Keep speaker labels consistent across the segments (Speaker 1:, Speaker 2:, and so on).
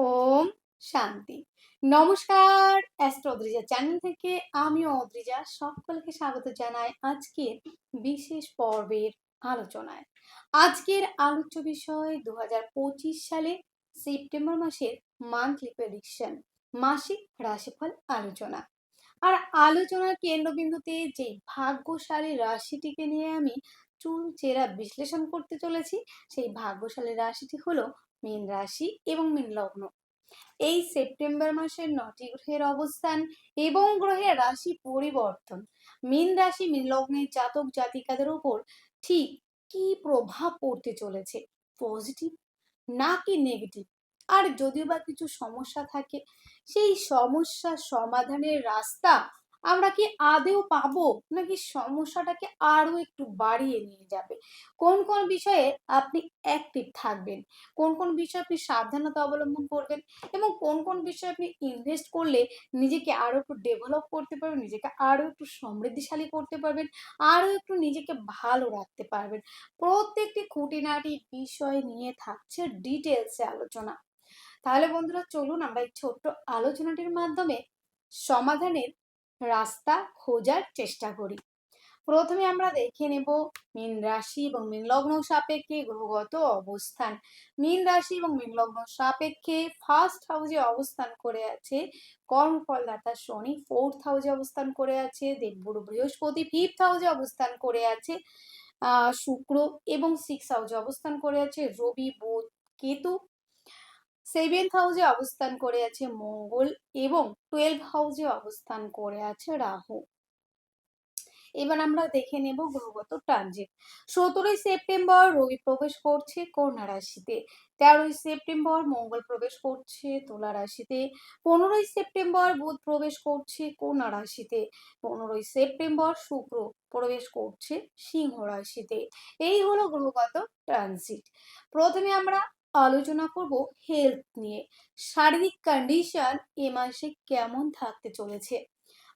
Speaker 1: ওম শান্তি। নমস্কার, astro Adrija channel থেকে আমি অদ্রিজা সকলকে স্বাগত জানাই আজকের বিশেষ পর্বের আলোচনায়। আজকের আলোচ্য বিষয় দুই হাজার পঁচিশ সালে সেপ্টেম্বর মাসের মান্থলি প্রেডিকশন মাসিক রাশিফল আলোচনা। আর আলোচনার কেন্দ্রবিন্দুতে যে ভাগ্যশালী রাশিটিকে নিয়ে আমি চুল চেরা বিশ্লেষণ করতে চলেছি, সেই ভাগ্যশালী রাশিটি হলো মীন রাশি এবং মীন লগ্ন। এই সেপ্টেম্বর মাসের নটি গ্রহের অবস্থান এবং গ্রহের রাশি পরিবর্তন। মীন রাশি, মীন লগ্নের জাতক জাতিকাদের উপর ঠিক কি প্রভাব পড়তে চলেছে? পজিটিভ নাকি নেগেটিভ? আর যদিও বা কিছু সমস্যা থাকে, সেই সমস্যা সমাধানের রাস্তা আমরা কি আদেও পাবো? নাকি সমস্যাটাকে আরও একটু বাড়িয়ে নিয়ে যাবে? কোন কোন বিষয়ে আপনি অ্যাক্টিভ থাকবেন? কোন কোন বিষয়ে আপনি সাবধানতা অবলম্বন করবেন? এবং কোন কোন বিষয়ে আপনি ইনভেস্ট করলে নিজেকে আরও একটু ডেভেলপ করতে পারবেন, নিজেকে আরও একটু সমৃদ্ধিশালী করতে পারবেন আরও একটু নিজেকে ভালো রাখতে পারবেন? প্রত্যেকটি খুঁটিনাটি বিষয় নিয়ে থাকছে ডিটেলসে আলোচনা। তাহলে বন্ধুরা, চলুন আমরা এই ছোট্ট আলোচনাটির মাধ্যমে সমাধানের রাস্তা খোঁজার চেষ্টা করি। প্রথমে আমরা দেখে নেব মীন রাশি এবং মীন লগ্ন সাপেক্ষে গ্রহগত অবস্থান। মীন রাশি এবং মীন লগ্ন সাপেক্ষে ফার্স্ট হাউসে অবস্থান করে আছে কর্মফলদাতা শনি ফোর্থ হাউসে অবস্থান করে আছে দেবগুরু বৃহস্পতি ফিফথ হাউসে অবস্থান করে আছে শুক্র এবং সিক্স হাউসে অবস্থান করে আছে রবি, বুধ, কেতু সেভেন্থ হাউসে অবস্থান করে আছে মঙ্গল এবং টুয়েলভ হাউসে অবস্থান করে আছে রাহু। এবার আমরা দেখে নেব গ্রহগত ট্রানজিট। সতেরোই সেপ্টেম্বর রবি প্রবেশ করছে কন্যা রাশিতে, তেরোই সেপ্টেম্বর মঙ্গল প্রবেশ করছে তুলা রাশিতে, পনেরোই সেপ্টেম্বর বুধ প্রবেশ করছে কন্যা রাশিতে, পনেরোই সেপ্টেম্বর শুক্র প্রবেশ করছে সিংহ রাশিতে। এই হলো গ্রহগত ট্রানজিট। প্রথমে আমরা আলোচনা করব হেলথ নিয়ে। শারীরিক কন্ডিশন এ মাসে কেমন থাকতে চলেছে?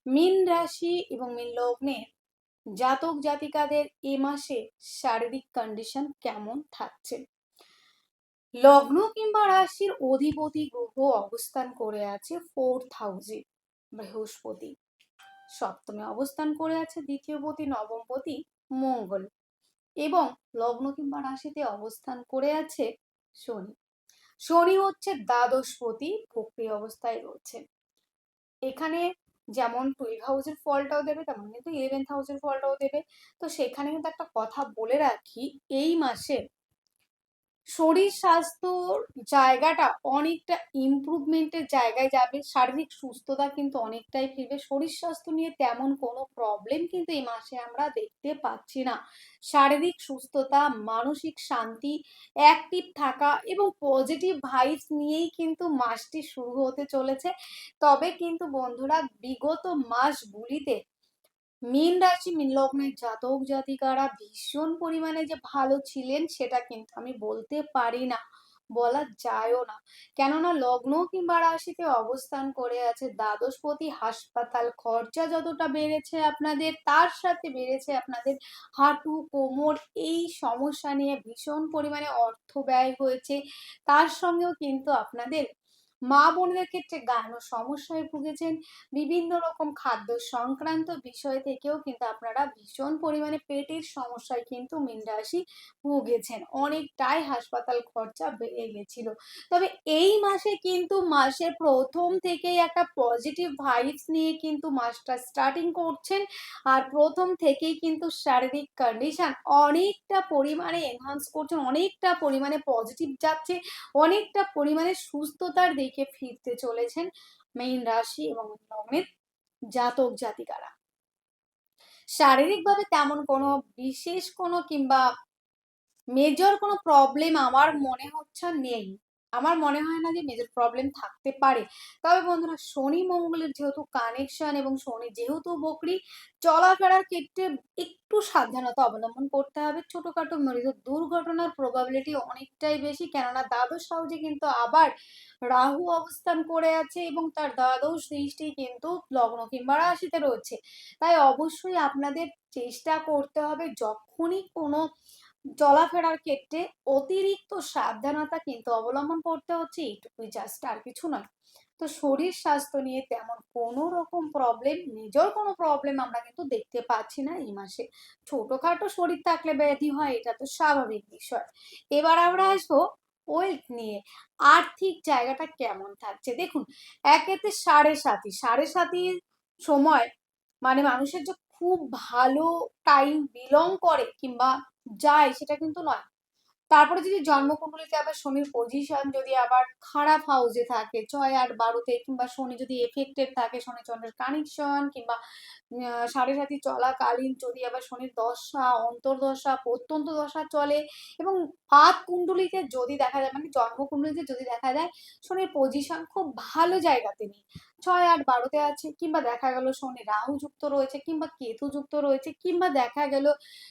Speaker 1: মিন রাশি এবং মিন লগ্নে জাতক জাতিকাদের এ মাসে শারীরিক কন্ডিশন কেমন থাকছে? লগ্ন কিংবা রাশির অধিপতি গ্রহ অবস্থান করে আছে ফোর্থ হাউসে বৃহস্পতি। সপ্তমে অবস্থান করে আছে দ্বিতীয় পতি, নবম পতি, মঙ্গল। এবং লগ্ন কিংবা রাশিতে অবস্থান করে আছে শনি। শনি হচ্ছে দ্বাদশপতি ভক্তি অবস্থায় রয়েছে। এখানে যেমন টুয়েলভ হাউসের ফলটাও দেবে, তেমন কিন্তু ইলেভেন্থ হাউসের ফলটাও দেবে। তো সেখানে কিন্তু একটা কথা বলে রাখি, এই মাসে শরীর স্বাস্থ্যর জায়গাটা অনেকটা ইমপ্রুভমেন্টের জায়গায় যাবে, শারীরিক সুস্থতা কিন্তু অনেকটাই ফিরবে, শরীর স্বাস্থ্য নিয়ে তেমন কোনো প্রবলেম কিন্তু এই মাসে আমরা দেখতে পাচ্ছি না। শারীরিক সুস্থতা, মানসিক শান্তি অ্যাক্টিভ থাকা এবং পজিটিভ ভাইবস নিয়েই কিন্তু মাসটি শুরু হতে চলেছে। তবে কিন্তু বন্ধুরা, বিগত মাসগুলিতে মীন রাশি, মীন লগ্নের জাতক জাতিকারা ভীষণ পরিমাণে যে ভালো ছিলেন সেটা কিন্তু আমি বলতে পারি না, বলা যায়ও না। কেননা লগ্ন কিংবা রাশিতে অবস্থান করে আছে দ্বাদশপতি, হাসপাতাল খরচা যতটা বেড়েছে আপনাদের, তার সাথে বেড়েছে আপনাদের হাঁটু, কোমর, এই সমস্যা নিয়ে ভীষণ পরিমাণে অর্থ ব্যয় হয়েছে। তার সঙ্গেও কিন্তু আপনাদের মা বোনদের ক্ষেত্রে গান ও সমস্যায় ভুগেছেন। বিভিন্ন রকম খাদ্য সংক্রান্ত বিষয় থেকেও কিন্তু আপনারা ভীষণ পরিমাণে পেটের সমস্যায় কিন্তু মীন রাশি ভুগেছেন। অনেকটাই হাসপাতাল খরচা বেড়ে গেছিল। তবে এই মাসে কিন্তু মাসের প্রথম থেকেই একটা পজিটিভ ভাইবস নিয়ে কিন্তু মাসটা স্টার্টিং করছেন। আর প্রথম থেকেই কিন্তু শারীরিক কন্ডিশন অনেকটা পরিমাণে এনহান্স করছেন, অনেকটা পরিমাণে পজিটিভ যাচ্ছে, অনেকটা পরিমাণে সুস্থতার ফিরতে চলেছেন মেইন রাশি এবং লগ্নের জাতক জাতিকারা। শারীরিকভাবে তেমন কোনো বিশেষ কোনো কিংবা মেজর কোনো প্রবলেম আমার মনে হচ্ছে নেই। আমার মনে হয় না যে মেজর প্রবলেম থাকতে পারে। তবে বন্ধুরা, শনি মঙ্গলের যেহেতু কানেকশন এবং শনি যেহেতু বকরি, চলাফেরার ক্ষেত্রে একটু সাবধানতা অবলম্বন করতে হবে। ছোটখাটো মৃত দুর্ঘটনার প্রবাবিলিটি অনেকটাই বেশি, কেননা দ্বাদশ হাউজে কিন্তু আবার রাহু অবস্থান করে আছে এবং তার দ্বাদশ দৃষ্টি কিন্তু লগ্ন কিংবা রাশিতে রয়েছে। তাই অবশ্যই আপনাদের চেষ্টা করতে হবে, যখনই কোনো চলাফেরার ক্ষেত্রে অতিরিক্ত সাবধানতা কিন্তু অবলম্বন করতে হচ্ছে, এইটুকুই জাস্ট আর কিছু নয়। তো শরীর স্বাস্থ্য নিয়ে তেমন কোনো রকম প্রবলেম নিজের কোনো প্রবলেম আমরা কিন্তু দেখতে পাচ্ছি না এই মাসে। ছোটখাটো শরীর থাকলে ব্যাধি হয়, এটা তো স্বাভাবিক বিষয়। এবার আমরা আসব ওয়েলথ নিয়ে। আর্থিক জায়গাটা কেমন থাকছে? দেখুন একেতে সাড়ে সাতি। সাড়ে সাতির সময় মানে মানুষের যে খুব ভালো টাইম বিলং করে কিংবা যায় সেটা কিন্তু নয়। তারপরে যদি জন্মকুণ্ডলিতে আবার শনির পজিশন যদি আবার খারাপ হাউসে থাকে, ছয় আট বারোতে কিংবা শনি যদি এফেক্টেড থাকে শনি চন্দ্রের কানেকশন কিংবা সাড়ে সাথী চলাকালীন যদি আবার শনির দশা, অন্তর্দশা, প্রত্যন্ত দশা চলে এবং পাত কুণ্ডলিতে যদি দেখা যায় মানে জন্মকুণ্ডলিতে যদি দেখা যায় শনির পজিশন খুব ভালো জায়গাতে নেই ছয় আট বারোতে আছে কিংবা দেখা গেল শনি রাহু যুক্ত রয়েছে কিংবা কেতু যুক্ত রয়েছে কিংবা দেখা গেল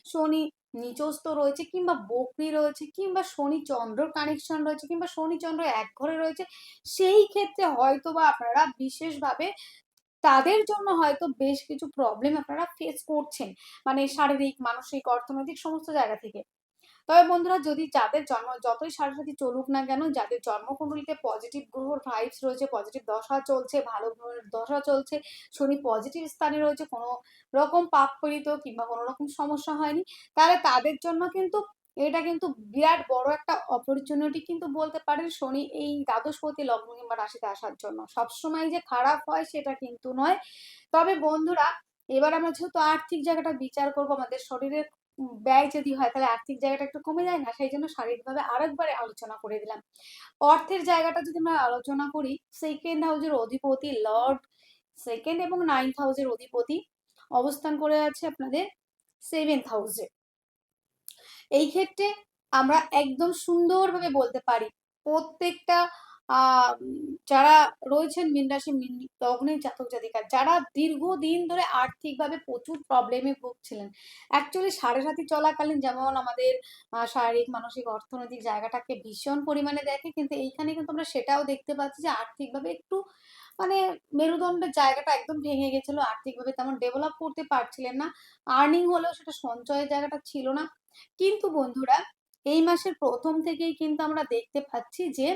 Speaker 1: শনি নিচস্থ রয়েছে কিংবা বকরি রয়েছে কিংবা শনি চন্দ্রর কানেকশন রয়েছে কিংবা শনি চন্দ্র এক ঘরে রয়েছে, সেই ক্ষেত্রে হয়তো বা আপনারা বিশেষভাবে তাদের জন্য হয়তো বেশ কিছু প্রবলেম আপনারা ফেস করছেন। মানে শারীরিক, মানসিক, অর্থনৈতিক সমস্ত জায়গা থেকে। তবে বন্ধুরা, যদি যাদের জন্ম, যতই সাথে চলুক না কেন, যাদের জন্মকুণ্ডলিতে পজিটিভ গ্রহর ভাইবস রয়েছে পজিটিভ দশা চলছে, ভালো গ্রহের দশা চলছে, শনি পজিটিভ স্থানে রয়েছে, কোনো রকম পাপ পীড়িত কিংবা কোনো রকম সমস্যা হয়নি, তাহলে তাদের জন্য কিন্তু এটা কিন্তু বিরাট বড় একটা অপরচুনিটি কিন্তু বলতে পারেন শনি এই দ্বাদশপতি লগ্ন কিংবা রাশিতে আসার জন্য। সবসময় যে খারাপ হয় সেটা কিন্তু নয়। তবে বন্ধুরা, এবার আমরা যেহেতু আর্থিক জায়গাটা বিচার করব, আমাদের শরীরের ব্যয় যদি হয়, তাহলে আর্থিক জায়গাটা একটু কমে যায় না? সেই জন্য শারীরিকভাবে আরেকবারে আলোচনা করে দিলাম। অর্থের জায়গাটা যদি আমরা আলোচনা করি সেকেন্ড হাউজের অধিপতি লর্ড সেকেন্ড এবং নাইন্থ হাউসের অধিপতি অবস্থান করে আছে আপনাদের সেভেন্থ হাউসে এই ক্ষেত্রে আমরা একদম সুন্দরভাবে বলতে পারি, প্রত্যেকটা যারা রয়েছেন মীন রাশি, মীন লগ্নের জাতক জাতিকা যারা দীর্ঘদিন ধরে আর্থিকভাবে প্রচুর প্রবলেমে ভুগছিলেন। অ্যাকচুয়ালি সাড়ে সাথী চলাকালীন যেমন আমাদের শারীরিক, মানসিক, অর্থনৈতিক জায়গাটাকে ভীষণ পরিমাণে দেখে, কিন্তু এইখানে কিন্তু আমরা সেটাও দেখতে পাচ্ছি যে আর্থিকভাবে একটু মানে মেরুদণ্ডের জায়গাটা একদম ভেঙে গেছিল। আর্থিকভাবে তেমন ডেভেলপ করতে পারছিলেন না। আর্নিং হলেও সেটা সঞ্চয়ের জায়গাটা ছিল না। কিন্তু বন্ধুরা, এই মাসের প্রথম থেকেই কিন্তু আমরা দেখতে পাচ্ছি যে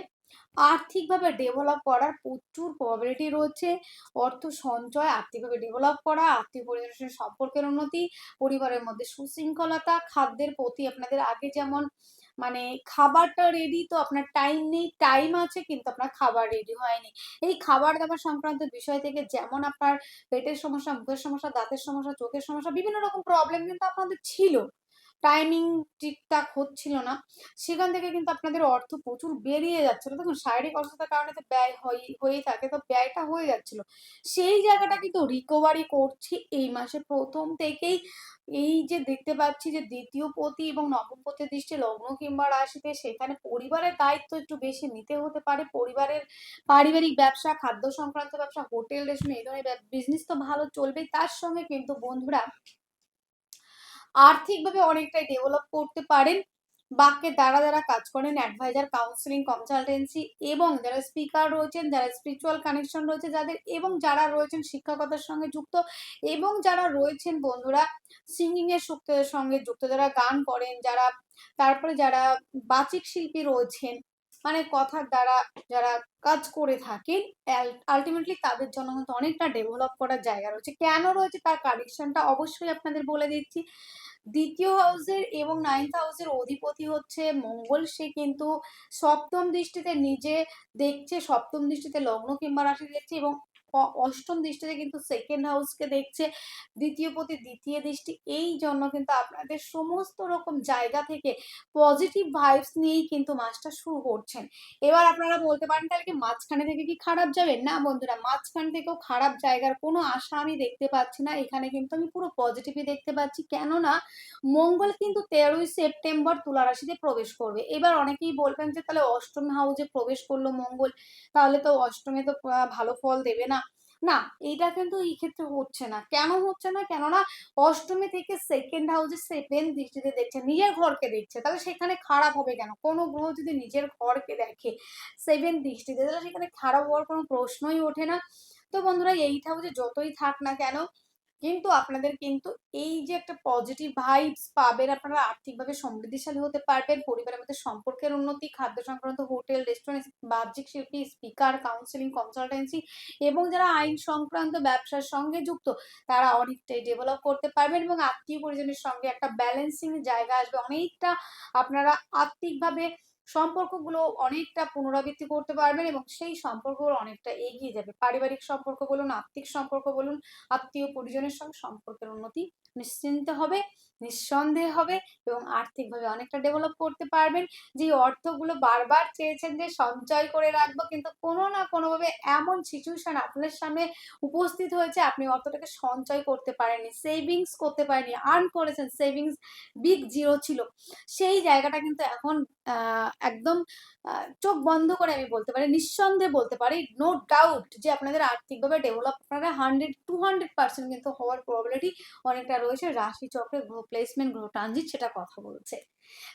Speaker 1: আর্থিকভাবে ডেভেলপ করার প্রচুর প্রবাবিলিটি রয়েছে। অর্থ সঞ্চয়, আর্থিকভাবে ডেভেলপ করা, আর্থিক পরিবেশের সম্পর্কের উন্নতি, পরিবারের মধ্যে সুশৃঙ্খলতা, খাদ্যের প্রতি আপনাদের আগে যেমন মানে খাবারটা রেডি তো আপনার টাইম নেই টাইম আছে কিন্তু আপনার খাবার রেডি হয়নি। এই খাবার দাবার সংক্রান্ত বিষয় থেকে যেমন আপনার পেটের সমস্যা, মুখের সমস্যা, দাঁতের সমস্যা, চোখের সমস্যা, বিভিন্ন রকম প্রবলেম কিন্তু আপনাদের ছিল। টাইমিং ঠিকঠাক হচ্ছিল না। সেখান থেকে কিন্তু আপনাদের অর্থ প্রচুর বেরিয়ে যাচ্ছিল। দেখুন, শারীরিক অসুস্থতার কারণে তো ব্যয় হয়ে, হয়েই থাকে, তো ব্যয়টা হয়ে যাচ্ছিল। সেই জায়গাটা কিন্তু রিকভারি করছি এই মাসে। প্রথম থেকেই এই যে দেখতে পাচ্ছি যে দ্বিতীয় পতি এবং নবম পতির দৃষ্টি লগ্ন কিংবা রাশিতে সেখানে পরিবারের দায়িত্ব একটু বেশি নিতে হতে পারে। পরিবারের পারিবারিক ব্যবসা, খাদ্য সংক্রান্ত ব্যবসা, হোটেল রেস্টুরেন্ট এই ধরনের বিজনেস তো ভালো চলবেই তার সঙ্গে কিন্তু বন্ধুরা আর্থিকভাবে অনেকটাই ডেভেলপ করতে পারেন। বাক্যে দ্বারা যারা কাজ করেন অ্যাডভাইজার কাউন্সিলিং কনসালটেন্সি এবং যারা স্পিকার রয়েছেন, যারা স্পিরিচুয়াল কানেকশন রয়েছে যাদের এবং যারা রয়েছেন শিক্ষকতার সঙ্গে যুক্ত এবং যারা রয়েছেন বন্ধুরা সিঙ্গিং এর সঙ্গে যুক্ত, যারা গান করেন, যারা তারপরে যারা বাচিক শিল্পী রয়েছেন মানে কথার দ্বারা যারা কাজ করে থাকেন আলটিমেটলি তাদের জন্য কিন্তু অনেকটা ডেভেলপ করার জায়গা রয়েছে। কেন রয়েছে তার কানেকশনটা অবশ্যই আপনাদের বলে দিচ্ছি। দ্বিতীয় হাউসের এবং নাইন্থ হাউসের অধিপতি হচ্ছে মঙ্গল। সে কিন্তু সপ্তম দৃষ্টিতে নিজে দেখছে, সপ্তম দৃষ্টিতে লগ্ন কিংবা রাশি দেখছে এবং অষ্টম দৃষ্টিতে কিন্তু সেকেন্ড হাউসকে দেখছে, দ্বিতীয় প্রতি দ্বিতীয় দৃষ্টি, এই জন্য কিন্তু আপনাদের সমস্ত রকম জায়গা থেকে পজিটিভ ভাইবস নিয়েই কিন্তু মাসটা শুরু করছেন। এবার আপনারা বলতে পারেন তাহলে কি মাঝখানে থেকে কি খারাপ যাবে না বন্ধুরা, মাঝখান থেকেও খারাপ জায়গার কোনো আশা আমি দেখতে পাচ্ছি না। এখানে কিন্তু আমি পুরো পজিটিভই দেখতে পাচ্ছি। কেননা মঙ্গল কিন্তু তেরোই সেপ্টেম্বর তুলা রাশিতে প্রবেশ করবে। এবার অনেকেই বলবেন যে তাহলে অষ্টম হাউসে প্রবেশ করল মঙ্গল, তাহলে তো অষ্টমে তো ভালো ফল দেবে না। না, এইটা কিন্তু এই ক্ষেত্রে হচ্ছে না। কেন হচ্ছে না? কেননা অষ্টমী থেকে সেকেন্ড হাউসে সেভেন দৃষ্টিতে দেখছে, নিজের ঘরকে দেখছে। তাহলে সেখানে খারাপ হবে কেন? কোনো গ্রহ যদি নিজের ঘরকে দেখে সেভেন দৃষ্টিতে, তাহলে সেখানে খারাপ হওয়ার কোনো প্রশ্নই ওঠে না। তো বন্ধুরা, এইট হাউসে যতই থাক না কেন কিন্তু আপনাদের কিন্তু এই যে একটা পজিটিভ ভাইবস পাবেন, আপনারা আর্থিকভাবে সমৃদ্ধিশালী হতে পারবেন, পরিবারের মধ্যে সম্পর্কের উন্নতি, খাদ্য সংক্রান্ত হোটেল রেস্টুরেন্ট বাহ্যিক শিল্পী স্পিকার কাউন্সিলিং কনসালটেন্সি এবং যারা আইন সংক্রান্ত ব্যবসার সঙ্গে যুক্ত, তারা অনেকটাই ডেভেলপ করতে পারবেন এবং আত্মীয় পরিজনের সঙ্গে একটা ব্যালেন্সিং জায়গা আসবে। অনেকটা আপনারা আর্থিকভাবে সম্পর্কগুলো অনেকটা পুনরাবৃত্তি করতে পারবেন এবং সেই সম্পর্কগুলো অনেকটা এগিয়ে যাবে। পারিবারিক সম্পর্ক বলুন, আত্মিক সম্পর্ক বলুন, আত্মীয় পরিজনের সঙ্গে সম্পর্কের উন্নতি নিশ্চিন্ত হবে, নিঃসন্দেহে হবে এবং আর্থিকভাবে অনেকটা ডেভেলপ করতে পারবেন। যে অর্থগুলো বারবার চেয়েছেন যে সঞ্চয় করে রাখব, কিন্তু কোনো না কোনোভাবে এমন সিচুয়েশন আপনার সামনে উপস্থিত হয়েছে, আপনি অর্থটাকে সঞ্চয় করতে পারেননি সেভিংস করতে পারেননি আর্ন করেছেন সেভিংস বিগ জিরো ছিল। সেই জায়গাটা কিন্তু এখন একদম চোখ বন্ধ করে আমি বলতে পারি, নিঃসন্দেহে বলতে পারি নো ডাউট যে আপনাদের আর্থিকভাবে ডেভেলপ আপনারা হান্ড্রেড টু হান্ড্রেড পার্সেন্ট কিন্তু হওয়ার প্রবাবিলিটি অনেকটা রয়েছে। রাশি চক্রে গ্রহ প্লেসমেন্ট গ্রহ ট্রানজিট সেটা কথা বলছে।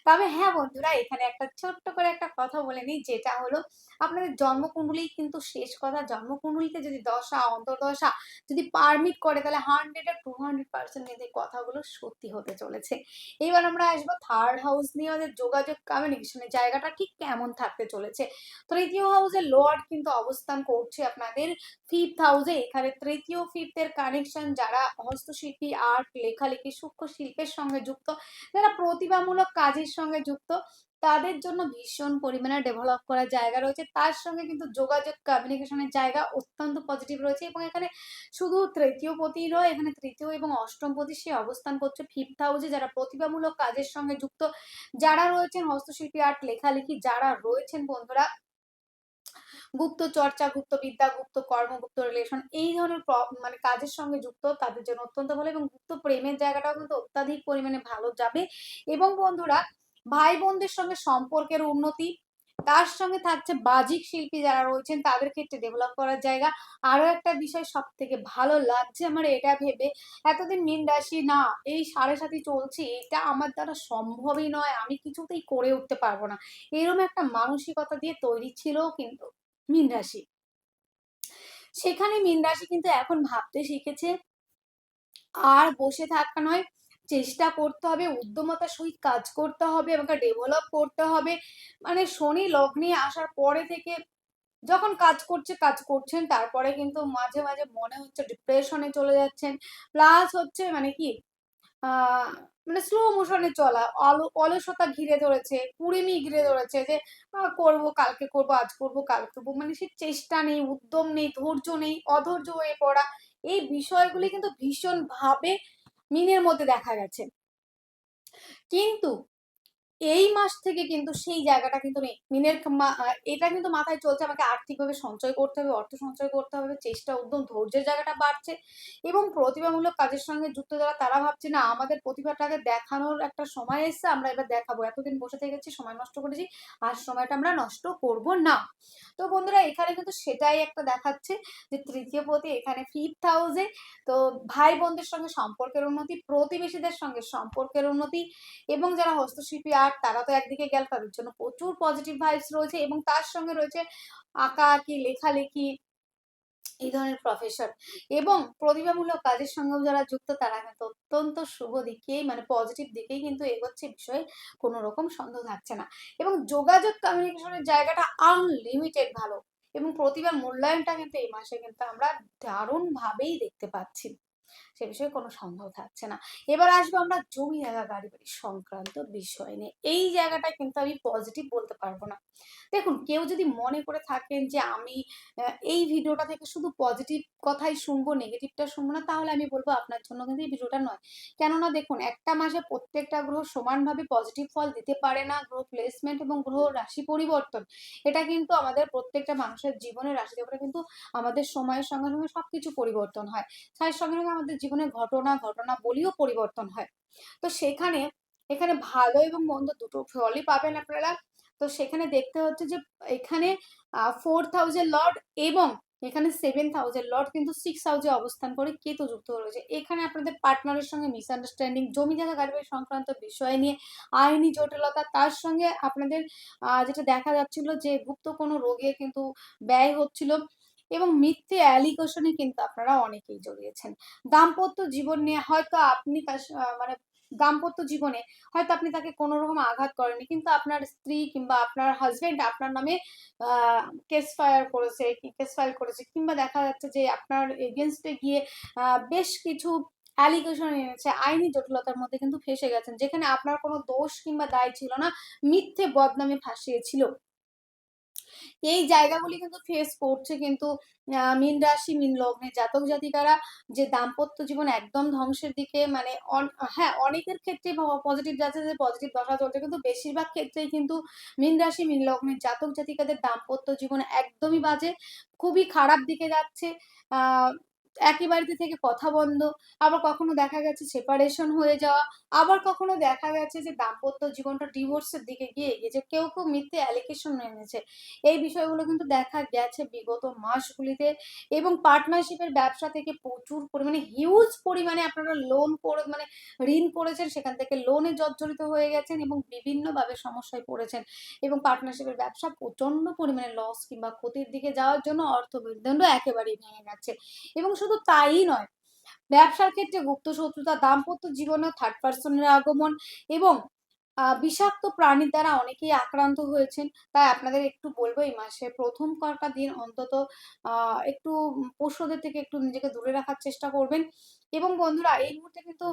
Speaker 1: তবে হ্যাঁ বন্ধুরা, এখানে একটা ছোট্ট করে একটা কথা বলে নিই, যেটা হলো আপনাদের জন্মকুণ্ডলী কিন্তু শেষ কথা। জন্মকুণ্ডলীতে যদি দশা, অন্তর্দশা যদি পারমিট করে, তাহলে হান্ড্রেড আর টু হান্ড্রেড পার্সেন্ট কিন্তু কথাগুলো সত্যি হতে চলেছে। এবার আমরা আসব থার্ড হাউস নিয়ে ওদের যোগাযোগ কমিউনিকেশনের জায়গাটা ঠিক কেমন থাকতে চলেছে। তৃতীয় হাউসে লোয়ার কিন্তু অবস্থান করছে আপনাদের ফিফথ হাউসে এখানে তৃতীয় ফিফথের কানেকশন যারা হস্তশিল্পী আর্ট লেখালেখি সূক্ষ্ম শিল্পের সঙ্গে যুক্ত, যারা প্রতিভামূলক কাজের সঙ্গে যুক্ত। তাদের জন্য ভীষণ পরিমাণে ডেভেলপ করার জায়গা রয়েছে। তার সঙ্গে কিন্তু যোগাযোগ কমিউনিকেশনের জায়গা অত্যন্ত পজিটিভ রয়েছে এবং এখানে শুধু তৃতীয় পতি নয়, এখানে তৃতীয় এবং অষ্টম পতি সে অবস্থান করছে ফিফথ হাউসে যারা প্রতিভামূলক কাজের সঙ্গে যুক্ত, যারা রয়েছেন হস্তশিল্পী আর্ট লেখালেখি, যারা রয়েছেন বন্ধুরা গুপ্ত চর্চা, গুপ্ত বিদ্যা, গুপ্ত কর্ম, গুপ্ত রিলেশন এই ধরনের মানে কাজের সঙ্গে যুক্ত, তাদের জন্য অত্যন্ত ভালো এবং গুপ্ত প্রেমের জায়গাটাও কিন্তু অত্যাধিক পরিমাণে ভালো যাবে। এবং বন্ধুরা ভাই বোনদের সঙ্গে সম্পর্কের উন্নতি, তার সঙ্গে থাকছে বাজিক শিল্পী যারা রয়েছেন, তাদের ক্ষেত্রে ডেভেলপ করার জায়গা। আরও একটা বিষয় সব থেকে ভালো লাগছে আমার এটা ভেবে, এতদিন মিন রাশি, না, এই সাড়ে সাথে চলছে, এটা আমার দ্বারা সম্ভবই নয়, আমি কিছুতেই করে উঠতে পারব না। এরকম একটা মানসিকতা দিয়ে তৈরি ছিল কিন্তু। মীন রাশি। সেখানে মীন রাশি কিন্তু এখন ভাবতে শিখেছে, আর বসে থাকা নয়, চেষ্টা করতে হবে, উদ্যমতার সহিত কাজ করতে হবে, আমাকে ডেভেলপ করতে হবে। মানে শনি লগ্নে আসার পরে থেকে যখন কাজ করছে, কাজ করছেন, তারপরে কিন্তু মাঝে মাঝে মনে হচ্ছে ডিপ্রেশনে চলে যাচ্ছেন। প্লাস হচ্ছে মানে কি মানে স্লো মোশনে চলা। অল, অলসতা ঘিরে ধরেছে কুড়েমি ঘিরে ধরেছে যে করব, কালকে করব, আজ করব, কাল করব। মানে সে চেষ্টা নেই, উদ্যম নেই, ধৈর্য নেই, অধৈর্য হয়ে পড়া। এই বিষয়গুলি কিন্তু ভীষণভাবে মিনের মধ্যে দেখা গেছে। কিন্তু এই মাস থেকে কিন্তু সেই জায়গাটা কিন্তু নেই। মিনের এটা কিন্তু মাথায় চলছে আমাকে আর্থিকভাবে সঞ্চয় করতে হবে, অর্থ সঞ্চয় করতে হবে, চেষ্টা, উদ্যম, ধৈর্যের জায়গাটা বাড়ছে এবং প্রতিভামূলক কাজের সঙ্গে যুক্ত যারা, তারা ভাবছে, না, আমাদের প্রতিভাটাকে দেখানোর একটা সময় এসছে, আমরা এবার দেখাবো। এতদিন বসে থেকেছি সময় নষ্ট করেছি, আর সময়টা আমরা নষ্ট করব না। তো বন্ধুরা, এখানে কিন্তু সেটাই একটা দেখাচ্ছে যে তৃতীয় পতি এখানে ফিফথ হাউসে তো ভাই বোনদের সঙ্গে সম্পর্কের উন্নতি, প্রতিবেশীদের সঙ্গে সম্পর্কের উন্নতি এবং যারা হস্তশিল্পী আর্ট তারা তো একদিকে গেল তাদের জন্য প্রচুর পজিটিভ ভাইবস রয়েছে এবং তার সঙ্গে রয়েছে আঁকা আঁকি লেখালেখি এই ধরনের প্রফেশন এবং প্রতিভামূলক কাজের সঙ্গেও যারা যুক্ত তারা কিন্তু অত্যন্ত শুভ দিকেই মানে পজিটিভ দিকেই কিন্তু এগোচ্ছে বিষয়ে কোনো রকম সন্দেহ থাকছে না এবং যোগাযোগ কমিউনিকেশনের জায়গাটা আনলিমিটেড ভালো এবং প্রতিভার মূল্যায়নটা কিন্তু এই মাসে কিন্তু আমরা দারুণ ভাবেই দেখতে পাচ্ছি। সে বিষয়ে কোনো সন্দেহ থাকছে না। এবার আসব আমরা জমি জায়গা গাড়ি বাড়ি সংক্রান্ত বিষয় নিয়ে। এই জায়গাটা কিন্তু আমি পজিটিভ বলতে পারব না। দেখুন, কেউ যদি মনে করে থাকেন যে আমি এই ভিডিওটা থেকে শুধু পজিটিভ কথাই শুনব নেগেটিভটা শুনব না, তাহলে আমি বলব আপনার জন্য কিন্তু এই ভিডিওটা নয়। কেননা দেখুন, একটা মাসে প্রত্যেকটা গ্রহ সমানভাবে পজিটিভ ফল দিতে পারে না। গ্রহ প্লেসমেন্ট এবং গ্রহ রাশি পরিবর্তন, এটা কিন্তু আমাদের প্রত্যেকটা মানুষের জীবনের রাশি কিন্তু আমাদের সময়ের সঙ্গে সঙ্গে সবকিছু পরিবর্তন হয়। তার সঙ্গে সঙ্গে আমাদের জীবনে ঘটনা ঘটনা বলিও পরিবর্তন হয়। তো সেখানে, এখানে ভালো এবং মন্দ দুটো ফলই পাবেন আপনারা। তো সেখানে দেখতে হচ্ছে যে, এখানে ফোর থাউজেন্ড লর্ড এবং এখানে সেভেন থাউজেন্ড লর্ড কিন্তু সিক্স হাউসে অবস্থান করে কেতু যুক্ত রয়েছে। এখানে আপনাদের পার্টনারের সঙ্গে মিসআন্ডারস্ট্যান্ডিং জমি জায়গা গাড়ি সংক্রান্ত বিষয় নিয়ে, আইনি জটিলতা, তার সঙ্গে আপনাদের যেটা দেখা যাচ্ছিল যে, গুপ্ত কোনো রোগে কিন্তু ব্যয় হচ্ছিল। এবং মিথ্যে অ্যালিগেশনে কিন্তু আপনারা অনেকেই জড়িয়েছেন। দাম্পত্য জীবন নিয়ে হয়তো আপনি মানে দাম্পত্য জীবনে হয়তো আপনি তাকে কোনো রকম আঘাত করেননি, কিন্তু আপনার স্ত্রী কিংবা আপনার হাজবেন্ড আপনার নামে কেস ফায়ার করেছে কেস ফাইল করেছে, কিংবা দেখা যাচ্ছে যে আপনার এগেনস্টে গিয়ে বেশ কিছু অ্যালিগেশন এনেছে, আইনি জটিলতার মধ্যে কিন্তু ফেসে গেছেন, যেখানে আপনার কোনো দোষ কিংবা দায় ছিল না, মিথ্যে বদনামে ফাঁসিয়েছিল। এই জায়গাগুলি কিন্তু ফেস করছে কিন্তু মিন রাশি, মিন লগ্নে জাতক জাতিকারা যে দাম্পত্য জীবন একদম ধ্বংসের দিকে মানে হ্যাঁ অনেকের ক্ষেত্রে পজিটিভ যাচ্ছে যে পজিটিভ দশা চলছে কিন্তু বেশিরভাগ ক্ষেত্রেই কিন্তু মিন রাশি, মিন লগ্নের জাতক জাতিকাদের দাম্পত্য জীবন একদমই বাজে, খুবই খারাপ দিকে যাচ্ছে। একই বাড়িতে থেকে কথা বন্ধ, আবার কখনো দেখা গেছে সেপারেশন হয়ে যাওয়া, আবার কখনো দেখা গেছে যে দাম্পত্য জীবনটা ডিভোর্সের দিকে গিয়ে এগিয়েছে কেউ কেউ মিথ্যে অ্যালিকেশন এনেছে এই বিষয়গুলো কিন্তু দেখা গেছে বিগত মাসগুলিতে এবং পার্টনারশিপের ব্যবসা থেকে প্রচুর পরিমাণে হিউজ পরিমাণে আপনারা লোন করে মানে ঋণ করেছেন সেখান থেকে লোনে জর্জরিত হয়ে গেছেন এবং বিভিন্নভাবে সমস্যায় পড়েছেন এবং পার্টনারশিপের ব্যবসা প্রচণ্ড পরিমাণে লস কিংবা ক্ষতির দিকে যাওয়ার জন্য অর্থ মেরুদণ্ড একেবারেই ভেঙে গেছে এবং শুধু তাই নয়, ব্যবসার ক্ষেত্রে গুপ্ত শত্রুতা দাম্পত্য জীবনে থার্ড পার্সনের আগমন এবং বিষাক্ত প্রাণীর দ্বারা অনেকেই আক্রান্ত হয়েছেন। তাই আপনাদের একটু বলব, এই মাসে প্রথম কটা দিন অন্তত একটু পশুদের থেকে একটু নিজেকে দূরে রাখার চেষ্টা করবেন। এবং বন্ধুরা, এই মুহূর্তে কিন্তু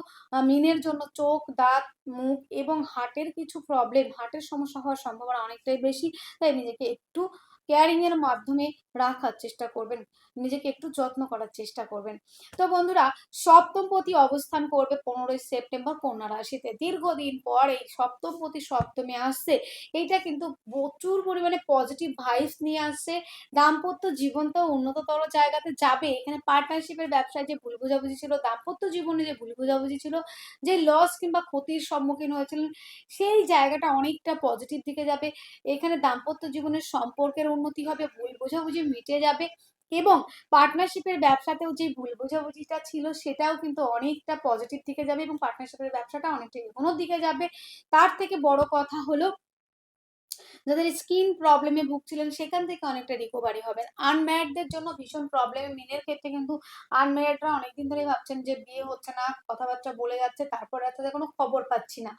Speaker 1: মিনের জন্য চোখ, দাঁত, মুখ এবং হার্টের কিছু প্রবলেম হার্টের সমস্যা হওয়ার সম্ভাবনা অনেকটাই বেশি। তাই নিজেকে একটু কেয়ারিং এর মাধ্যমে রাখার চেষ্টা করবেন। নিজেকে একটু যত্ন করার চেষ্টা করবেন। তো বন্ধুরা সপ্তমপতি অবস্থান করবে পনেরোই সেপ্টেম্বর কন্যা রাশিতে। দীর্ঘদিন পর এই সপ্তমপতি সপ্তমে আসছে। এইটা কিন্তু প্রচুর পরিমাণে পজিটিভ ভাইবস নিয়ে আসছে। দাম্পত্য জীবন তো উন্নততর জায়গাতে যাবে। এখানে পার্টনারশিপের ব্যবসায় যে ভুল বোঝাবুঝি ছিল, দাম্পত্য জীবনে যে ভুল বোঝাবুঝি ছিল, যে লস কিংবা ক্ষতির সম্মুখীন হয়েছিলেন, সেই জায়গাটা অনেকটা পজিটিভ দিকে যাবে। এখানে দাম্পত্য জীবনের সম্পর্কের উন্নতি হবে, ভুল বোঝাবুঝি মিটে যাবে এবং পার্টনারশিপের ব্যবসাতেও যে ভুল বোঝাবুঝিটা ছিল সেটাও কিন্তু অনেকটা পজিটিভ দিকে যাবে এবং পার্টনারশিপের ব্যবসাটা অনেকটা এগোনোর দিকে যাবে। তার থেকে বড় কথা হলো যাদের স্কিন প্রবলেমে ভুগছিলেন, সেখান থেকে অনেকটা রিকভারি হবেন আনম্যারিডদের জন্য ভীষণ প্রবলেম মিনের ক্ষেত্রে কিন্তু আনম্যারিডরা অনেকদিন ধরে ভাবছেন যে বিয়ে হচ্ছে না, কথাবার্তা বলে যাচ্ছে, তারপরে তাদের কোনো খবর পাচ্ছি না,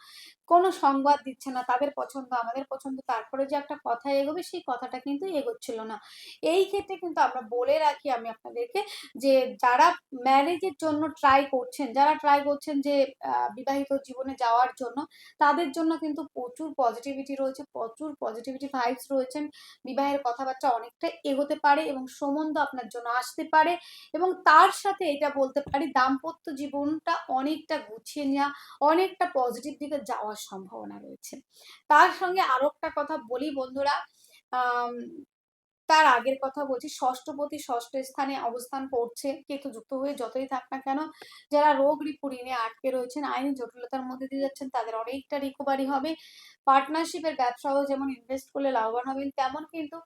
Speaker 1: কোনো সংবাদ দিচ্ছে না, তাদের পছন্দ, আমাদের পছন্দ, তারপরে যে একটা কথা এগোবে, সেই কথাটা কিন্তু এগোচ্ছিল না। এই ক্ষেত্রে কিন্তু আমরা বলে রাখি, আমি আপনাদেরকে যে যারা ম্যারেজের জন্য ট্রাই করছেন, যারা ট্রাই করছেন যে বিবাহিত জীবনে যাওয়ার জন্য, তাদের জন্য কিন্তু প্রচুর পজিটিভিটি রয়েছে, প্রচুর পজিটিভিটি ভাইবস রয়েছেন। বিবাহের কথাবার্তা অনেকটা এগোতে পারে এবং সম্বন্ধ আপনার জন্য আসতে পারে এবং তার সাথে এটা বলতে পারি, দাম্পত্য জীবনটা অনেকটা গুছিয়ে নেওয়া, অনেকটা পজিটিভ দিকে যাওয়ার সম্ভাবনা রয়েছে। তার সঙ্গে আরও একটা কথা বলি বন্ধুরা তার আগের কথা বলছি, ষষ্ঠপতি ষষ্ঠ স্থানে অবস্থান করছে। কেতু যুক্ত হয়ে যতই থাক না কেন, যারা রোগ ঋণে আটকে রয়েছেন, আইনি জটিলতার মধ্যে দিয়ে যাচ্ছেন, তাদের অনেকটা রিকভারি হবে। পার্টনারশিপের ব্যবসাও যেমন ইনভেস্ট করলে লাভবান হবেন, তেমন কিন্তু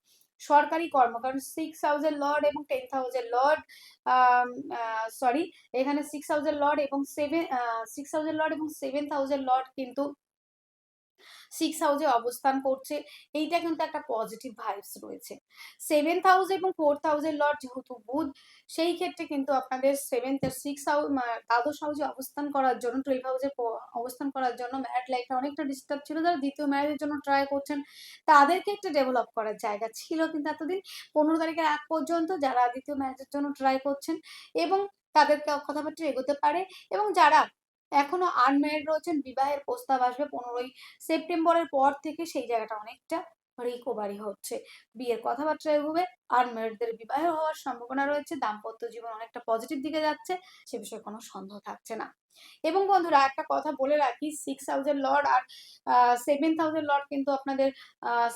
Speaker 1: সরকারি কর্ম কারণ সিক্স হাউসের লর্ড এবং টেন হাউসের লর্ড সরি এখানে সিক্স হাউসের লর্ড এবং সেভেন সিক্স হাউসের লর্ড এবং সেভেন হাউসের লর্ড কিন্তু সিক্স হাউসে অবস্থান করছে, এইটা কিন্তু একটা পজিটিভ ভাইবস রয়েছে। সেভেন্থ হাউস এবং ফোর্থ হাউসের লর্ড যেহেতু বুধ, সেই ক্ষেত্রে কিন্তু আপনাদের সেভেন্থ আর সিক্স হাউস দ্বাদশ হাউসে অবস্থান করার জন্য টুয়েলভ হাউসে অবস্থান করার জন্য ম্যারিড লাইফটা অনেকটা ডিস্টার্ব ছিল। যারা দ্বিতীয় ম্যারেজের জন্য ট্রাই করছেন, তাদেরকে একটা ডেভেলপ করার জায়গা ছিল কিন্তু এতদিন, পনেরো তারিখের আগ পর্যন্ত যারা দ্বিতীয় ম্যারেজের জন্য ট্রাই করছেন এবং তাদেরকে কথাবার্তা এগোতে পারে এবং যারা এখনও আনম্যারিড রয়েছেন, বিবাহের প্রস্তাব আসবে পনেরোই সেপ্টেম্বরের পর থেকে সেই জায়গাটা অনেকটা রিকভারি হচ্ছে। বিয়ের কথাবার্তা এগোবে, আনম্যারিডদের বিবাহ হওয়ার সম্ভাবনা রয়েছে, দাম্পত্য জীবন অনেকটা পজিটিভ দিকে যাচ্ছে, সে বিষয়ে কোনো সন্দেহ থাকছে না। এবং বন্ধুরা, একটা কথা বলে রাখি সিক্স হাউসের লর্ড আর সেভেন হাউসের লর্ড কিন্তু আপনাদের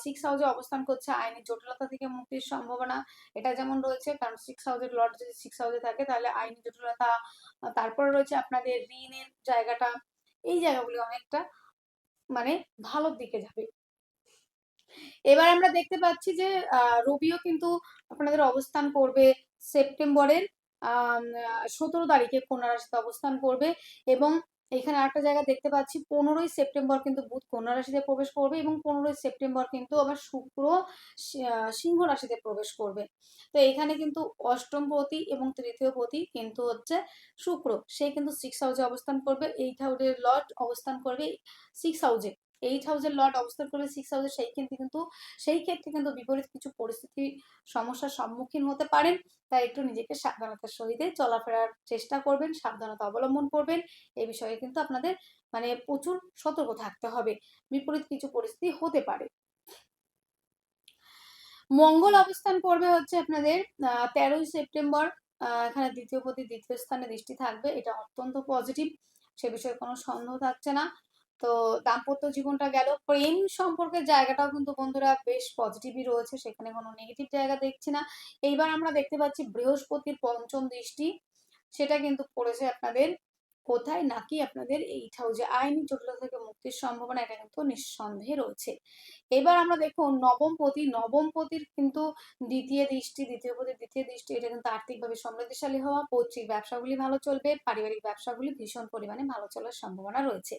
Speaker 1: সিক্স হাউসে অবস্থান করছে, আইনি জটিলতা থেকে মুক্তির সম্ভাবনা, এটা যেমন রয়েছে, কারণ সিক্স হাউসের লর্ড যদি সিক্স হাউসে থাকে, তাহলে আইনি জটিলতা তারপরে রয়েছে আপনাদের ঋণের জায়গাটা। এই জায়গাগুলি অনেকটা মানে ভালোর দিকে যাবে। এবার আমরা দেখতে পাচ্ছি যে রবিও কিন্তু আপনাদের অবস্থান করবে সেপ্টেম্বরের সতেরো তারিখে কন্যা রাশিতে অবস্থান করবে এবং এখানে আরেকটা জায়গা দেখতে পাচ্ছি, পনেরোই সেপ্টেম্বর কিন্তু বুধ কন্যা রাশিতে প্রবেশ করবে এবং পনেরোই সেপ্টেম্বর কিন্তু আবার শুক্র সিংহ রাশিতে প্রবেশ করবে। তো এখানে কিন্তু অষ্টম পতি এবং তৃতীয় পতি কিন্তু হচ্ছে শুক্র। সে কিন্তু সিক্স হাউসে অবস্থান করবে এইট হাউসের লর্ড অবস্থান করবে সিক্স হাউসে এইট হাউসের লর্ড অবস্থান করবে সিক্স হাউসে সেই কিন্তু কিন্তু, সেই ক্ষেত্রে কিন্তু বিপরীত কিছু পরিস্থিতি সমস্যার সম্মুখীন হতে পারেন। তাই একটু নিজেকে সাবধানতার সহিতে চলাফেরার চেষ্টা করবেন, সাবধানতা অবলম্বন করবেন। এই বিষয়ে কিন্তু আপনাদের মানে প্রচুর সতর্ক থাকতে হবে। বিপরীত কিছু পরিস্থিতি হতে পারে। মঙ্গল অবস্থান করবে হচ্ছে আপনাদের তেরোই সেপ্টেম্বর। এখানে দ্বিতীয় প্রতি দ্বিতীয় স্থানে দৃষ্টি থাকবে। এটা অত্যন্ত পজিটিভ সে বিষয়ে কোনো সন্দেহ থাকছে না। তো দাম্পত্য জীবনটা গেল। প্রেম সম্পর্কের জায়গাটাও কিন্তু বন্ধুরা বেশ পজিটিভই রয়েছে, সেখানে কোনো নেগেটিভ জায়গা দেখছি না। এইবার আমরা দেখতে পাচ্ছি বৃহস্পতির পঞ্চম দৃষ্টি, সেটা কিন্তু পড়েছে আপনাদের কোথায় নাকি আপনাদের এইট হাউসে আইনি জটিলতা থেকে মুক্তির সম্ভাবনা, এটা কিন্তু নিঃসন্দেহে রয়েছে। এবার আমরা দেখুন, নবম পতি, নবম পতির কিন্তু দ্বিতীয় দৃষ্টি, দ্বিতীয় পতির দ্বিতীয় দৃষ্টি, এটা কিন্তু আর্থিকভাবে সমৃদ্ধিশালী হওয়া, পৈতৃক ব্যবসাগুলি ভালো চলবে, পারিবারিক ব্যবসাগুলি ভীষণ পরিমাণে ভালো চলার সম্ভাবনা রয়েছে।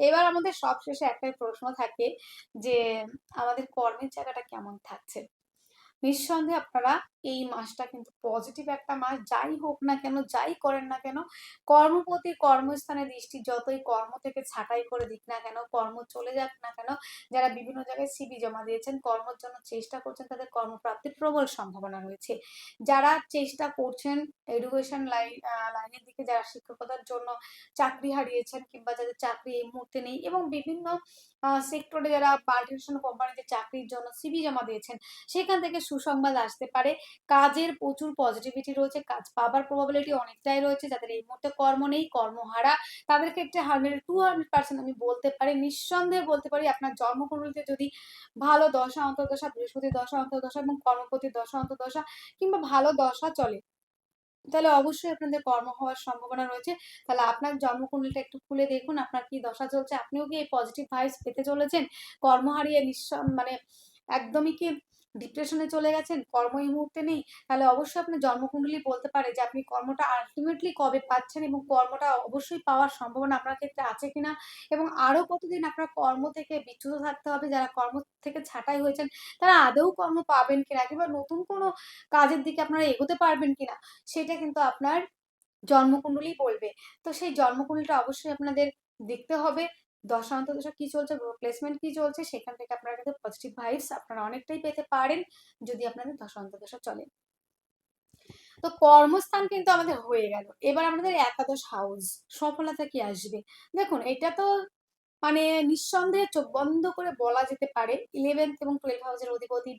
Speaker 1: এবার আমাদের সবশেষে একটাই প্রশ্ন থাকে যে, আমাদের কর্মের জায়গাটা কেমন থাকছে? নিঃসন্দেহে আপনারা এই মাসটা কিন্তু পজিটিভ একটা মাস। যাই হোক না কেন, যাই করেন না কেন, কর্মপতি কর্মস্থানে দৃষ্টি যতই কর্ম থেকে ছাঁটাই করে দিক না কেন, কর্ম চলে যাক না কেন, যারা বিভিন্ন জায়গায় সিবি জমা দিয়েছেন, কর্মের জন্য চেষ্টা করছেন, তাদের কর্মপ্রাপ্তির প্রবল সম্ভাবনা রয়েছে। যারা চেষ্টা করছেন এডুকেশন লাইন লাইনের দিকে, যারা শিক্ষকতার জন্য চাকরি হারিয়েছেন কিংবা যাদের চাকরি এই মুহূর্তে নেই এবং বিভিন্ন সেক্টরে যারা মাল্টিনেশনাল কোম্পানিতে চাকরির জন্য সিবি জমা দিয়েছেন, সেখান থেকে সুসংবাদ আসতে পারে। কাজের প্রচুর পজিটিভিটি রয়েছে, কাজ পাবার প্রবাবিলিটি অনেকটাই রয়েছে, যাদের এই মুহূর্তে কর্ম নেই, কর্মহারা তাদের ক্ষেত্রে হান্ড্রেড টু হান্ড্রেড পার্সেন্ট আমি বলতে পারি, নিঃসন্দেহে বলতে পারি, আপনার জন্মকুণ্ডলিতে যদি ভালো দশা, অন্তর্দশা বৃহস্পতি দশা, অন্তর্দশা এবং কর্মপতির দশা, অন্তর্দশা কিংবা ভালো দশা চলে, তাহলে অবশ্যই আপনাদের কর্ম হওয়ার সম্ভাবনা রয়েছে, তাহলে আপনার জন্মকুণ্ডলিটা একটু খুলে দেখুন, আপনার কি দশা চলছে, আপনিও কি এই পজিটিভ ভাইবস পেতে চলেছেন? কর্ম হারিয়ে নিঃস মানে একদমই কি ডিপ্রেশনে চলে গেছেন, কর্ম এই মুহূর্তে নেই, তাহলে অবশ্যই আপনি জন্মকুণ্ডলী বলতে পারে যে আপনি কর্মটা আলটিমেটলি কবে পাচ্ছেন এবং কর্মটা অবশ্যই পাওয়ার সম্ভাবনা আপনার ক্ষেত্রে আছে কিনা? এবং আরও কতদিন আপনার কর্ম থেকে বিচ্যুত থাকতে হবে? যারা কর্ম থেকে ছাঁটাই হয়েছেন, তারা আদৌ কর্ম পাবেন কিনা? কিংবা নতুন কোনো কাজের দিকে আপনারা এগোতে পারবেন কিনা? সেটা কিন্তু আপনার জন্মকুণ্ডলী বলবে। তো সেই জন্মকুণ্ডলীটা অবশ্যই আপনাদের দেখতে হবে। দশা অন্তর্দশা কি চলছে প্লেসমেন্ট কি চলছে, সেখান থেকে আপনারা কিন্তু পজিটিভ ভাইবস আপনারা অনেকটাই পেতে পারেন যদি আপনাদের দশান্ত দশা চলে। তো কর্মস্থান কিন্তু আমাদের হয়ে গেল। এবার আমাদের একাদশ হাউস সফলতা কি আসবে? দেখুন, এটা তো মানে নিঃসন্দেহে চোখ বন্ধ করে বলা যেতে পারে। ইলেভেন্থ এবং টুয়েলভ হাউসের অধিপতি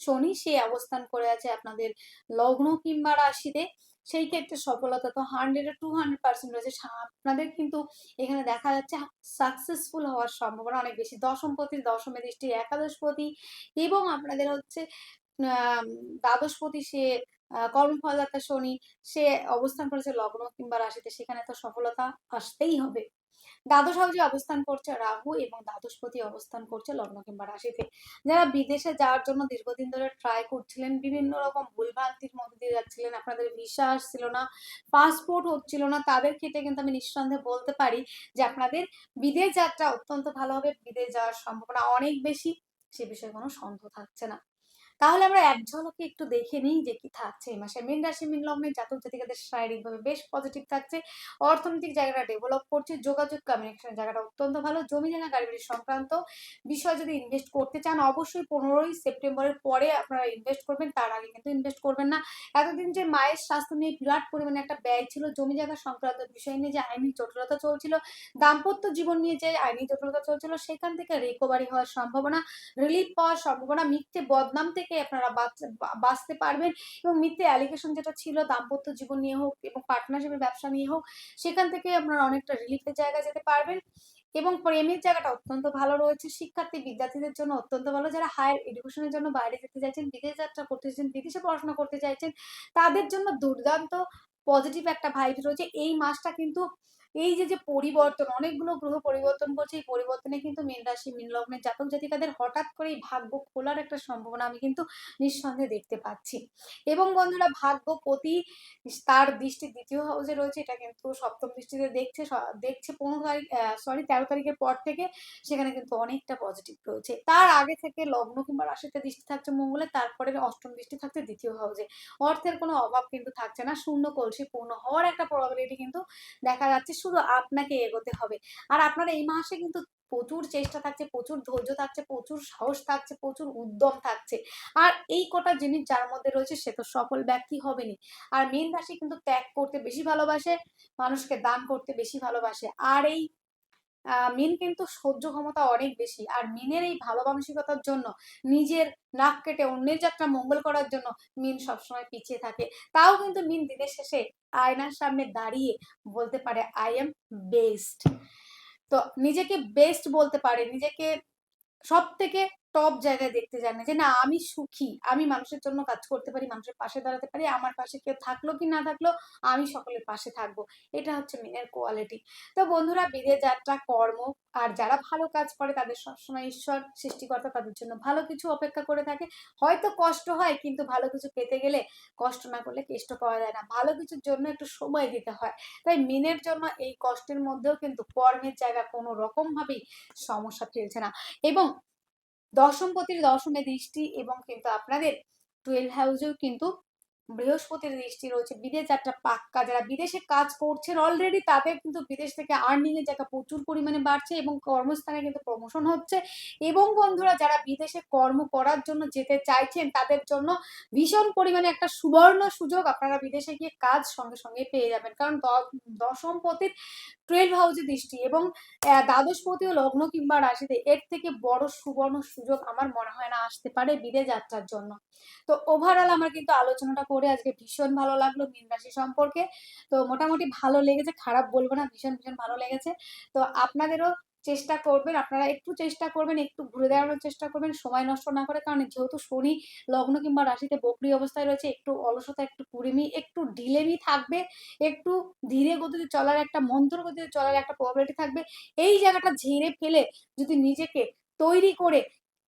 Speaker 1: শনি সে অবস্থান করে আছে আপনাদের লগ্ন কিংবা রাশিতে। সেই ক্ষেত্রে সফলতা তো হান্ড্রেড টু হান্ড্রেড পার্সেন্ট রয়েছে। আপনাদের কিন্তু এখানে দেখা যাচ্ছে সাকসেসফুল হওয়ার সম্ভাবনা অনেক বেশি। দশম প্রতি, দশমে দৃষ্টি, একাদশ একাদশপতি এবং আপনাদের হচ্ছে দ্বাদশ প্রতি সে কর্মফলদাতা শনি, সে অবস্থান করেছে লগ্ন কিংবা রাশিতে। সেখানে তো সফলতা আসতেই হবে। দ্বাদশ হাউসে অবস্থান করছে রাহু এবং দ্বাদশপতি অবস্থান করছে লগ্ন কিংবা রাশিতে। যারা বিদেশে যাওয়ার জন্য দীর্ঘদিন ধরে ট্রাই করছিলেন, বিভিন্ন রকম ভুলভ্রান্তির মধ্যে দিয়ে যাচ্ছিলেন, আপনাদের ভিসা আসছিল না পাসপোর্ট হচ্ছিল না, তাদের ক্ষেত্রে কিন্তু আমি নিঃসন্দেহে বলতে পারি যে আপনাদের বিদেশ যাত্রা অত্যন্ত ভালো হবে। বিদেশ যাওয়ার সম্ভাবনা অনেক বেশি, সে বিষয়ে কোনো সন্দেহ থাকছে না। তাহলে আমরা এক ঝলকে একটু দেখে নিই যে কি থাকছে এই মাসে। মিন রাশি, মিন লগ্নে জাতক জাতিকাদের শারীরিকভাবে বেশ পজিটিভ থাকছে। অর্থনৈতিক জায়গাটা ডেভেলপ করছে, যোগাযোগ কমিউনিকেশন জায়গাটা অত্যন্ত ভালো। জমি জায়গা গাড়ি সংক্রান্ত বিষয় যদি ইনভেস্ট করতে চান, অবশ্যই পনেরোই সেপ্টেম্বরের পরে আপনারা ইনভেস্ট করবেন, তার আগে কিন্তু ইনভেস্ট করবেন না। এতদিন যে মায়ের স্বাস্থ্য নিয়ে বিরাট পরিমাণে একটা ব্যয় ছিল, জমি জায়গা সংক্রান্ত বিষয় নিয়ে যে আইনি জটিলতা চলছিল, দাম্পত্য জীবন নিয়ে যে আইনি জটিলতা চলছিল, সেখান থেকে রিকভারি হওয়ার সম্ভাবনা রিলিফ পাওয়ার সম্ভাবনা, মিথ্যে বদনাম থেকে আপনারা বাঁচতে পারবেন এবং মিথ্যে অ্যালিগেশন যেটা ছিল, দাম্পত্য জীবন নিয়ে হোক এবং পার্টনারশিপের ব্যবসা নিয়ে হোক, সেখান থেকে আপনারা অনেকটা রিলিফের জায়গায় যেতে পারবেন এবং প্রেমের জায়গাটা অত্যন্ত ভালো রয়েছে। শিক্ষার্থী, বিদ্যার্থীদের জন্য অত্যন্ত ভালো। যারা হায়ার এডুকেশনের জন্য বাইরে যেতে চাইছেন, বিদেশ যাত্রা করতে চাইছেন, বিদেশে পড়াশোনা করতে চাইছেন, তাদের জন্য দুর্দান্ত পজিটিভ একটা ভাইব রয়েছে। এই মাসটা কিন্তু এই যে যে পরিবর্তন, অনেকগুলো গ্রহ পরিবর্তন করছে, এই পরিবর্তনে কিন্তু মীন রাশি, মীন লগ্নের জাতক জাতিকাদের হঠাৎ করে এই ভাগ্য খোলার একটা সম্ভাবনা আমি কিন্তু নিঃসন্দেহে দেখতে পাচ্ছি। এবং বন্ধুরা ভাগ্যপতি তার দৃষ্টি দ্বিতীয় হাউসে রয়েছে, এটা কিন্তু সপ্তম দৃষ্টিতে দেখছে দেখছে পনেরো তারিখ সরি তেরো তারিখের পর থেকে সেখানে কিন্তু অনেকটা পজিটিভ রয়েছে। তার আগে থেকে লগ্ন কিংবা রাশিতে দৃষ্টি থাকছে মঙ্গলে, তারপরে অষ্টম দৃষ্টি থাকছে দ্বিতীয় হাউসে। অর্থের কোনো অভাব কিন্তু থাকছে না, শূন্য কলসি পূর্ণ হওয়ার একটা প্রবাবিলিটি কিন্তু দেখা যাচ্ছে। শুধু আপনাকে এগোতে হবে। আর আপনার এই মাসে কিন্তু প্রচুর চেষ্টা থাকছে, প্রচুর ধৈর্য থাকছে, প্রচুর সাহস থাকছে, প্রচুর উদ্যম থাকছে। আর এই কটা জিনিস যার মধ্যে রয়েছে সে তো সফল ব্যক্তি হবেনি আর মেন রাশি কিন্তু ত্যাগ করতে বেশি ভালোবাসে, মানুষকে দান করতে বেশি ভালোবাসে। আর এই মিন কিন্তু সহ্য ক্ষমতা অনেক বেশি। আর মিনের এই ভালো মানসিকতার জন্য, নিজের নাক কেটে অন্যের যাত্রা মঙ্গল করার জন্য মিন সবসময় পিছিয়ে থাকে। তাও কিন্তু মিন দিনের শেষে আয়নার সামনে দাঁড়িয়ে বলতে পারে আই এম বেস্ট তো নিজেকে বেস্ট বলতে পারে, নিজেকে সব থেকে টপ জায়গায় দেখতে জানে যে, না, আমি সুখী। আমি মানুষের জন্য কাজ করতে পারি, মানুষের পাশে দাঁড়াতে পারি, আমার পাশে কেউ থাকল কি না থাকল, আমি সকলের পাশে থাকব। এটা হচ্ছে মেনের কোয়ালিটি তো বন্ধুরা, বিদেশ যাত্রা, কর্ম, আর যারা ভালো কাজ করে, তাদের সবসময় ঈশ্বর, সৃষ্টিকর্তা তাদের জন্য ভালো কিছু অপেক্ষা করে থাকে। হয়তো কষ্ট হয়, কিন্তু ভালো কিছু পেতে গেলে কষ্ট না করলে কেষ্ট পাওয়া যায় না। ভালো কিছুর জন্য একটু সময় দিতে হয়। তাই মিনের জন্য এই কষ্টের মধ্যেও কিন্তু কর্মের জায়গা কোনো রকম ভাবেই সমস্যা ফেলছে না। এবং দশমপতির দশমে দৃষ্টি এবং কিন্তু আপনাদের টুয়েলভ হাউসেও কিন্তু বৃহস্পতির দৃষ্টি রয়েছে। বিদেশ যাত্রা পাক্কা। যারা বিদেশে কাজ করছেন অলরেডি তাদের কিন্তু বিদেশ থেকে আর্নিং এর জায়গা প্রচুর পরিমাণে বাড়ছে এবং কর্মস্থানে কিন্তু প্রমোশন হচ্ছে। এবং বন্ধুরা, যারা বিদেশে কর্ম করার জন্য যেতে চাইছেন, তাদের জন্য ভীষণ পরিমাণে একটা সুবর্ণ সুযোগ। আপনারা বিদেশে গিয়ে কাজ সঙ্গে সঙ্গে পেয়ে যাবেন। কারণ দশমপতির টুয়েলভ হাউসে দৃষ্টি এবং দ্বাদশপতি লগ্ন কিংবা রাশিতে এর থেকে বড় সুবর্ণ সুযোগ আমার মনে হয় না আসতে পারে বিদে যাত্রার জন্য। তো ওভারঅল আমার কিন্তু আলোচনাটা করে আজকে ভীষণ ভালো লাগল মীন রাশি সম্পর্কে। তো মোটামুটি ভালো লেগেছে, খারাপ বলব না, ভীষণ ভীষণ ভালো লেগেছে। তো আপনাদেরও চেষ্টা করবেন, আপনারা একটু চেষ্টা করবেন, একটু ঘুরে দাঁড়ানোর চেষ্টা করবেন, সময় নষ্ট না করে, কারণ যেহেতু শনি লগ্ন কিংবা রাশিতে বকরি অবস্থায় রয়েছে, একটু অলসতা, একটু কুড়েমি, একটু ঢিলেমি থাকবে, একটু ধীরে গতিতে চলার একটা, মন্ত্র গতিতে চলার একটা প্রবাবিলিটি থাকবে, এই জায়গাটা ঝেড়ে ফেলে যদি নিজেকে তৈরি করে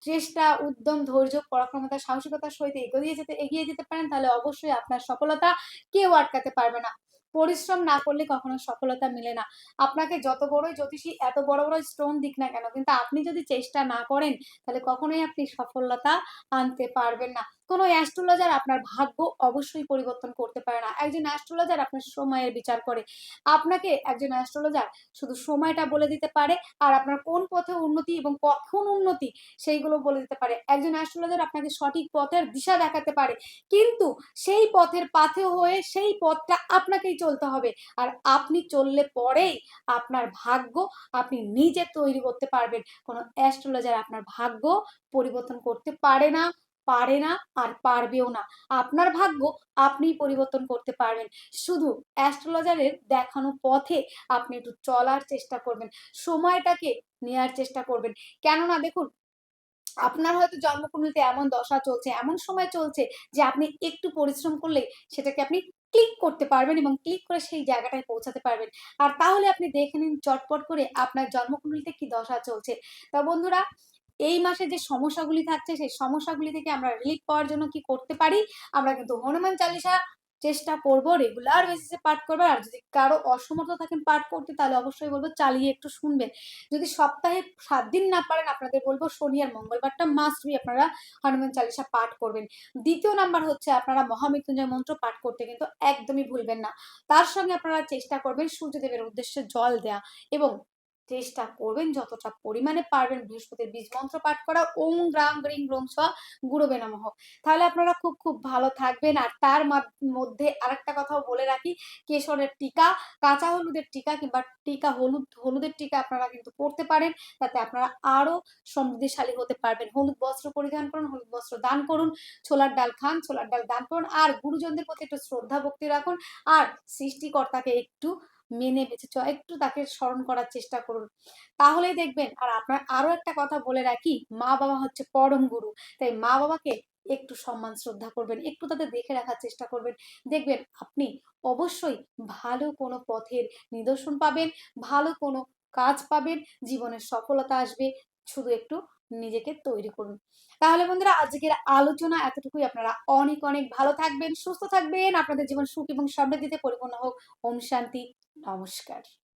Speaker 1: চেষ্টা, উদ্যম, ধৈর্য, পরাক্রমতা, সাহসিকতার সহিত এগিয়ে যেতে এগিয়ে যেতে পারেন, তাহলে অবশ্যই আপনার সফলতা কেউ আটকাতে পারবে না। পরিশ্রম না করলে কখনো সফলতা মিলে না। আপনাকে যত বড়ই জ্যোতিষী, এত বড় বড় স্টোন দিক না কেন, কিন্তু আপনি যদি চেষ্টা না করেন, তাহলে কখনোই আপনি সফলতা আনতে পারবেন না। কোনো অ্যাস্ট্রোলজার আপনার ভাগ্য অবশ্যই পরিবর্তন করতে পারে না। একজন অ্যাস্ট্রোলজার আপনার সময়ের বিচার করে। আপনাকে একজন অ্যাস্ট্রোলজার শুধু সময়টা বলে দিতে পারে আর আপনার কোন পথে উন্নতি এবং কখন উন্নতি সেইগুলো বলে দিতে পারে। একজন অ্যাস্ট্রোলজার আপনাকে সঠিক পথের দিশা দেখাতে পারে। কিন্তু সেই পথের পাথে হয়ে সেই পথটা আপনাকেই চলতে হবে। আর আপনি চললে পরেই আপনার ভাগ্য আপনি নিজে তৈরি করতে পারবেন। কোনো অ্যাস্ট্রোলজার আপনার ভাগ্য পরিবর্তন করতে পারে না। পারে না আর পারবেও না। আপনার ভাগ্য আপনিই পরিবর্তন করতে পারবেন। শুধু অ্যাস্ট্রোলজারের দেখানো পথে আপনি একটু চলার চেষ্টা করবেন। সময়টাকে নেয়ার চেষ্টা করবেন। কেননা দেখুন, আপনার হয়তো জন্মকুণ্ডলিতে এমন দশা চলছে, এমন সময় চলছে যে আপনি একটু পরিশ্রম করলে সেটাকে আপনি ক্লিক করতে পারবেন এবং ক্লিক করে সেই জায়গাটায় পৌঁছাতে পারবেন। আর তাহলে আপনি দেখে নিন চটপট করে আপনার জন্মকুণ্ডলিতে কি দশা চলছে। তা বন্ধুরা এই মাসে যে সমস্যাগুলি থাকছে, সেই সমস্যাগুলি থেকে আমরা রিলিফ পাওয়ার জন্য কি করতে পারি? আমরা কিন্তু হনুমান চালিসা চেষ্টা করব রেগুলার বেসিসে পাঠ করব আর যদি কারও অসমর্থ থাকেন পাঠ করতে, তাহলে অবশ্যই বলব চালিয়ে একটু শুনবেন। যদি সপ্তাহে সাত দিন না পারেন, আপনাদের বলব শনি আর মঙ্গলবারটা মাস্ট বি আপনারা হনুমান চালিসা পাঠ করবেন। দ্বিতীয় নাম্বার হচ্ছে আপনারা মহামৃত্যুঞ্জয় মন্ত্র পাঠ করতে কিন্তু একদমই ভুলবেন না। তার সঙ্গে আপনারা চেষ্টা করবেন সূর্যদেবের উদ্দেশ্যে জল দেয়া এবং চেষ্টা করবেন যতটা পরিমাণে পারবেন বৃহস্পতির বীজ মন্ত্র পাঠ করা। ওম গ্রাম গ্রিং গ্রোম স গুরবে নমঃ। তাহলে আপনারা খুব খুব ভালো থাকবেন। আর তার মধ্যে আরেকটা কথাও বলে রাখি, কেশরের টিকা, কাঁচা হলুদের টিকা কিংবা টিকা হলুদ, হলুদের টিকা আপনারা কিন্তু পড়তে পারেন। তাতে আপনারা আরও সমৃদ্ধিশালী হতে পারবেন। হলুদ বস্ত্র পরিধান করুন, হলুদ বস্ত্র দান করুন, ছোলার ডাল খান, ছোলার ডাল দান করুন, আর গুরুজনদের প্রতি একটু শ্রদ্ধা ভক্তি রাখুন। আর সৃষ্টিকর্তাকে একটু মেনে বেঁচে চ, একটু তাকে স্মরণ করার চেষ্টা করুন। তাহলেই দেখবেন, আর আপনার আরও একটা কথা বলে রাখি, মা বাবা হচ্ছে পরম গুরু, তাই মা বাবাকে একটু সম্মান, শ্রদ্ধা করবেন, একটু তাদের দেখে রাখার চেষ্টা করবেন। দেখবেন, আপনি অবশ্যই ভালো কোনো পথের নিদর্শন পাবেন, ভালো কোনো কাজ পাবেন, জীবনের সফলতা আসবে, শুধু একটু নিজেকে তৈরি করুন। তাহলে বন্ধুরা, আজকের আলোচনা এতটুকুই। আপনারা অনেক অনেক ভালো থাকবেন, সুস্থ থাকবেন। আপনাদের জীবন সুখ এবং সমৃদ্ধিতে পরিপূর্ণ হোক। ওম শান্তি। নমস্কার।